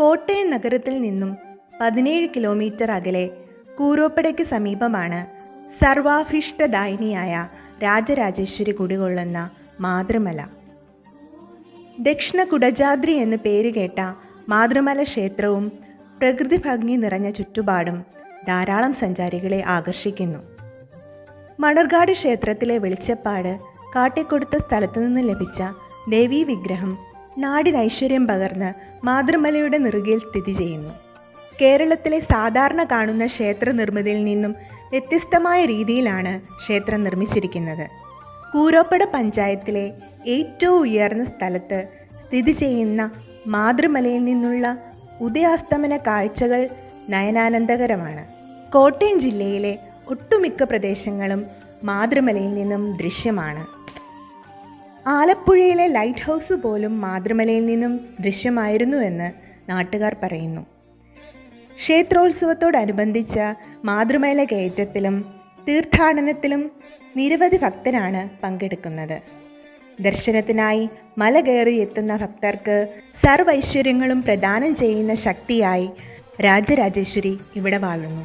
കോട്ടയം നഗരത്തിൽ നിന്നും പതിനേഴ് കിലോമീറ്റർ അകലെ കൂരോപ്പടയ്ക്ക് സമീപമാണ് സർവാഭീഷ്ടദായിനിയായ രാജരാജേശ്വരി കുടികൊള്ളുന്ന മാതൃമല. ദക്ഷിണ കുടജാദ്രി എന്ന് പേരുകേട്ട മാതൃമല ക്ഷേത്രവും പ്രകൃതി ഭംഗി നിറഞ്ഞ ചുറ്റുപാടും ധാരാളം സഞ്ചാരികളെ ആകർഷിക്കുന്നു. മണർകാട് ക്ഷേത്രത്തിലെ വെളിച്ചപ്പാട് കാട്ടിക്കൊടുത്ത സ്ഥലത്തു നിന്ന് ലഭിച്ച ദേവീ വിഗ്രഹം നാടിന് ഐശ്വര്യം പകർന്ന് മാതൃമലയുടെ നെറുകയിൽ സ്ഥിതി ചെയ്യുന്നു. കേരളത്തിലെ സാധാരണ കാണുന്ന ക്ഷേത്ര നിർമ്മിതിയിൽ നിന്നും വ്യത്യസ്തമായ രീതിയിലാണ് ക്ഷേത്രം നിർമ്മിച്ചിരിക്കുന്നത്. കൂരോപ്പട പഞ്ചായത്തിലെ ഏറ്റവും ഉയർന്ന സ്ഥലത്ത് സ്ഥിതി ചെയ്യുന്ന മാതൃമലയിൽ നിന്നുള്ള ഉദയാസ്തമന കാഴ്ചകൾ നയനാനന്ദകരമാണ്. കോട്ടയം ജില്ലയിലെ ഒട്ടുമിക്ക പ്രദേശങ്ങളും മാതൃമലയിൽ നിന്നും ദൃശ്യമാണ്. ആലപ്പുഴയിലെ ലൈറ്റ് ഹൗസ് പോലും മാതൃമലയിൽ നിന്നും ദൃശ്യമായിരുന്നുവെന്ന് നാട്ടുകാർ പറയുന്നു. ക്ഷേത്രോത്സവത്തോടനുബന്ധിച്ച മാതൃമല കയറ്റത്തിലും തീർത്ഥാടനത്തിലും നിരവധി ഭക്തരാണ് പങ്കെടുക്കുന്നത്. ദർശനത്തിനായി മല കയറി എത്തുന്ന ഭക്തർക്ക് സർവൈശ്വര്യങ്ങളും പ്രദാനം ചെയ്യുന്ന ശക്തിയായി രാജരാജേശ്വരി ഇവിടെ വാഴുന്നു.